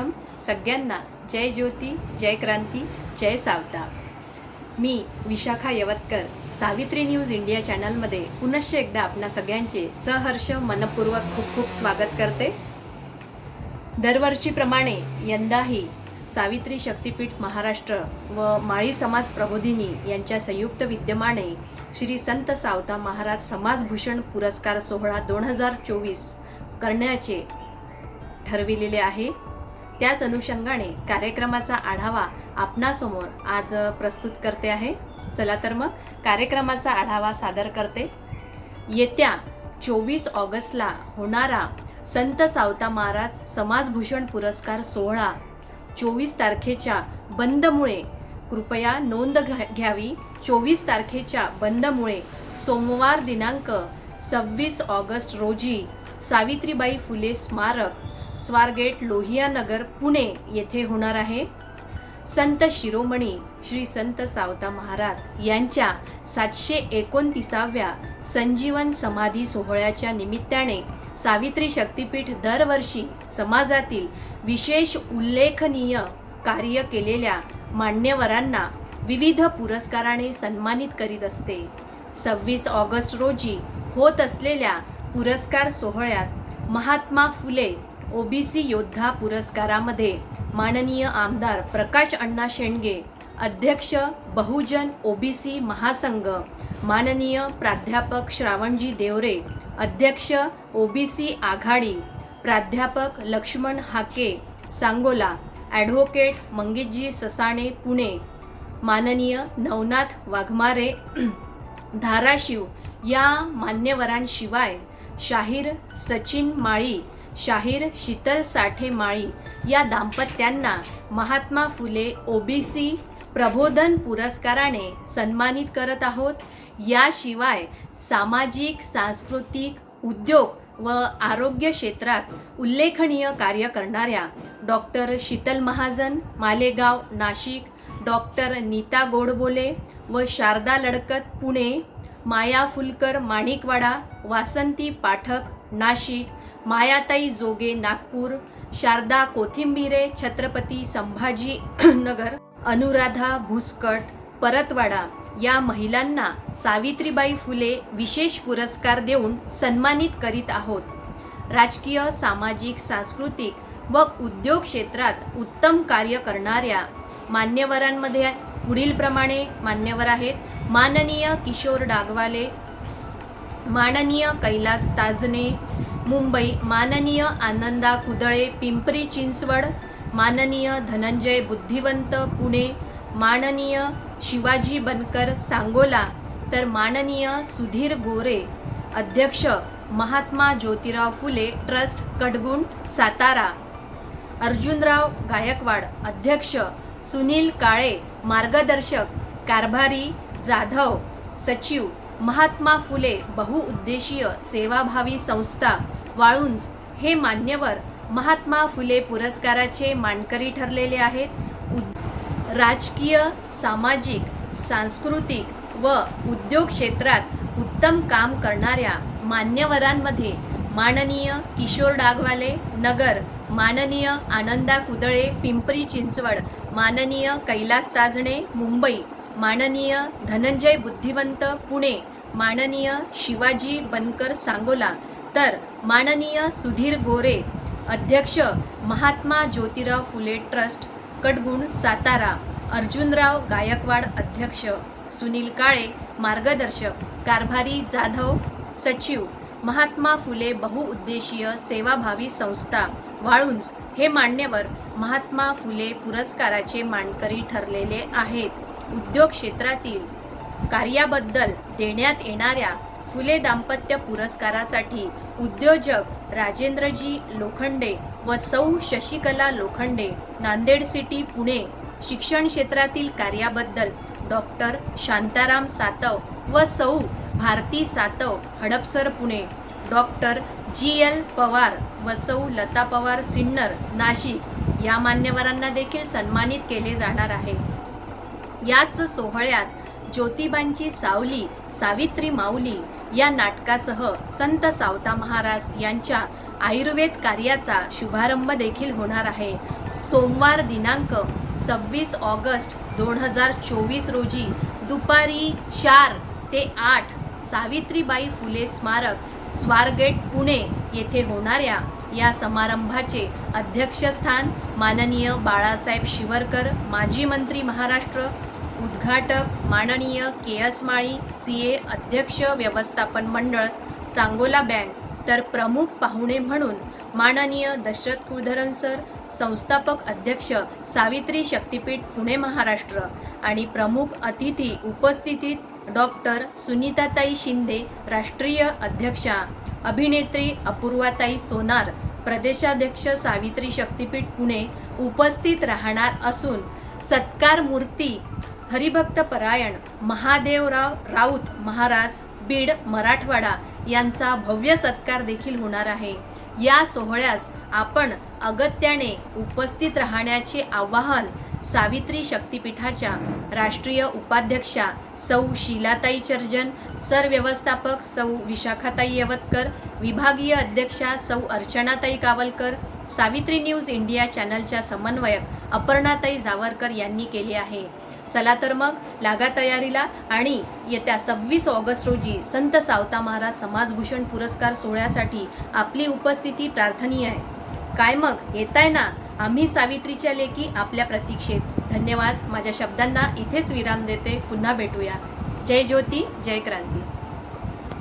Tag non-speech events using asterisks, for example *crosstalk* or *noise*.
सर्वप्रथम सगळ्यांना जय ज्योती जय क्रांती जय सावता. मी विशाखा यवतकर सावित्री न्यूज इंडिया चॅनलमध्ये पुनश्च एकदा आपणा सगळ्यांचे सहर्ष मनपूर्वक खूप खूप स्वागत करते. दरवर्षीप्रमाणे यंदाही सावित्री शक्तिपीठ महाराष्ट्र व माळी समाज प्रबोधिनी यांच्या संयुक्त विद्यमाने श्री संत सावता महाराज समाजभूषण पुरस्कार सोहळा दोन हजार चोवीस करण्याचे ठरविलेले आहे. त्याच अनुषंगाने कार्यक्रमाचा आढावा आपणासमोर आज प्रस्तुत करते आहे. चला तर मग कार्यक्रमाचा आढावा सादर करते. येत्या चोवीस ऑगस्टला होणारा संत सावता महाराज समाजभूषण पुरस्कार सोहळा चोवीस तारखेच्या बंदमुळे कृपया नोंद घ्यावी. चोवीस तारखेच्या बंदमुळे सोमवार दिनांक सव्वीस ऑगस्ट रोजी सावित्रीबाई फुले स्मारक स्वारगेट लोहियानगर पुणे येथे होणार आहे. संत शिरोमणी श्री संत सावता महाराज यांच्या सातशे एकोणतीसाव्या संजीवन समाधी सोहळ्याच्या निमित्ताने सावित्री शक्तीपीठ दरवर्षी समाजातील विशेष उल्लेखनीय कार्य केलेल्या मान्यवरांना विविध पुरस्काराने सन्मानित करीत असते. सव्वीस ऑगस्ट रोजी होत असलेल्या पुरस्कार सोहळ्यात महात्मा फुले ओबीसी योद्धा पुरस्कारामध्ये माननीय आमदार प्रकाश अण्णा शेंडगे अध्यक्ष बहुजन ओबीसी महासंघ माननीय प्राध्यापक श्रावणजी देवरे अध्यक्ष ओबीसी आघाडी प्राध्यापक लक्ष्मण हाके सांगोला ॲडव्होकेट मंगेशजी ससाणे पुणे माननीय नवनाथ वाघमारे *clears throat* धाराशिव या मान्यवरांशिवाय शाहीर सचिन माळी शाहीर शीतल साठे माळी या दाम्पत्यांना महात्मा फुले ओबीसी प्रबोधन पुरस्काराने सन्मानित करत आहोत. याशिवाय सामाजिक सांस्कृतिक उद्योग व आरोग्य क्षेत्रात उल्लेखनीय कार्य करणाऱ्या डॉक्टर शीतल महाजन मालेगाव नाशिक डॉक्टर नीता गोडबोले व शारदा लडकत पुणे माया फुलकर माणिकवाडा वासंती पाठक नाशिक मायाताई जोगे नागपूर शारदा कोथिंबिरे छत्रपती संभाजी *clears throat* नगर अनुराधा भुसकट परतवाडा या महिलांना सावित्रीबाई फुले विशेष पुरस्कार देऊन सन्मानित करीत आहोत. राजकीय सामाजिक सांस्कृतिक व उद्योग क्षेत्रात उत्तम कार्य करणाऱ्या मान्यवरांमध्ये पुढीलप्रमाणे मान्यवर आहेत माननीय किशोर डागवाले माननीय कैलास ताजने मुंबई माननीय आनंदा कुदळे पिंपरी चिंचवड माननीय धनंजय बुद्धिवंत पुणे माननीय शिवाजी बनकर सांगोला तर माननीय सुधीर गोरे अध्यक्ष महात्मा ज्योतिराव फुले ट्रस्ट कडगुण सातारा. अर्जुनराव गायकवाड अध्यक्ष सुनील काळे मार्गदर्शक कारभारी जाधव सचिव महात्मा फुले बहुउद्देशीय सेवाभावी संस्था वाळुंज हे मान्यवर महात्मा फुले पुरस्काराचे मानकरी ठरलेले आहेत. उद- राजकीय सामाजिक सांस्कृतिक व उद्योग क्षेत्रात उत्तम काम करणाऱ्या मान्यवरांमध्ये माननीय किशोर डागवाले नगर माननीय आनंदा कुदळे पिंपरी चिंचवड माननीय कैलास ताजणे मुंबई माननीय धनंजय बुद्धिवंत पुणे माननीय शिवाजी बनकर सांगोला तर माननीय सुधीर गोरे अध्यक्ष महात्मा ज्योतिराव फुले ट्रस्ट कटगुण सातारा अर्जुनराव गायकवाड अध्यक्ष सुनील काळे मार्गदर्शक कारभारी जाधव सचिव महात्मा फुले बहुउद्देशीय सेवाभावी संस्था वाळुंज हे मान्यवर महात्मा फुले पुरस्काराचे मानकरी ठरलेले आहेत. उद्योग क्षेत्रातील कार्याबद्दल देण्यात येणाऱ्या फुले दाम्पत्य पुरस्कारासाठी उद्योजक राजेंद्रजी लोखंडे व सौ शशिकला लोखंडे नांदेड सिटी पुणे शिक्षण क्षेत्रातील कार्याबद्दल डॉक्टर शांताराम सातव व सौ Bharati Satav Hadapsar Pune. Doctor G L Pawar व सौ लता पवार सिन्नर नाशिक या मान्यवरांना देखील सन्मानित केले जाणार आहे. याच सोहळ्यात ज्योतिबांची सावली सावित्री माऊली या नाटकासह संत सावता महाराज यांच्या आयुर्वेद कार्याचा शुभारंभ देखील होणार आहे. सोमवार दिनांक सव्वीस ऑगस्ट दोन हजार चोवीस रोजी दुपारी चार ते आठ सावित्रीबाई फुले स्मारक स्वारगेट पुणे येथे होणाऱ्या या समारंभाचे अध्यक्षस्थान माननीय बाळासाहेब शिवरकर माजी मंत्री महाराष्ट्र उद्घाटक माननीय के एस माळी सी ए अध्यक्ष व्यवस्थापन मंडळ सांगोला बँक तर प्रमुख पाहुणे म्हणून माननीय दशरथ कुलधरन सर संस्थापक अध्यक्ष सावित्री शक्तीपीठ पुणे महाराष्ट्र आणि प्रमुख अतिथी उपस्थितीत डॉक्टर सुनीताताई शिंदे राष्ट्रीय अध्यक्षा अभिनेत्री अपूर्वाताई सोनार प्रदेशाध्यक्ष सावित्री शक्तीपीठ पुणे उपस्थित राहणार असून सत्कार मूर्ती हरिभक्त परायण महादेवराव राऊत महाराज बीड मराठवाडा यांचा भव्य सत्कार देखील होणार आहे. या सोहळ्यास आपण अगत्याने उपस्थित राहण्याचे आवाहन सावित्री शक्तिपीठाच्या राष्ट्रीय उपाध्यक्षा सौ शीलाताई चर्जन सरव्यवस्थापक सौ विशाखाताई यवतकर विभागीय अध्यक्षा सौ अर्चनाताई कावलकर सावित्री न्यूज इंडिया चॅनलच्या समन्वयक अपर्णाताई जावरकर यांनी केले आहे. चला तर मग लागा तयारीला आणि येत्या सव्वीस ऑगस्ट रोजी संत सावता महाराज समाजभूषण पुरस्कार सोहळ्यासाठी आपली उपस्थिती प्रार्थनीय आहे. काय मग? येताय ना? आम्ही सावित्रीच्या लेखी आपल्या प्रतीक्षेत. धन्यवाद. माझ्या शब्दांना इथेच विराम देते. पुन्हा भेटूया. जय ज्योती जय क्रांती.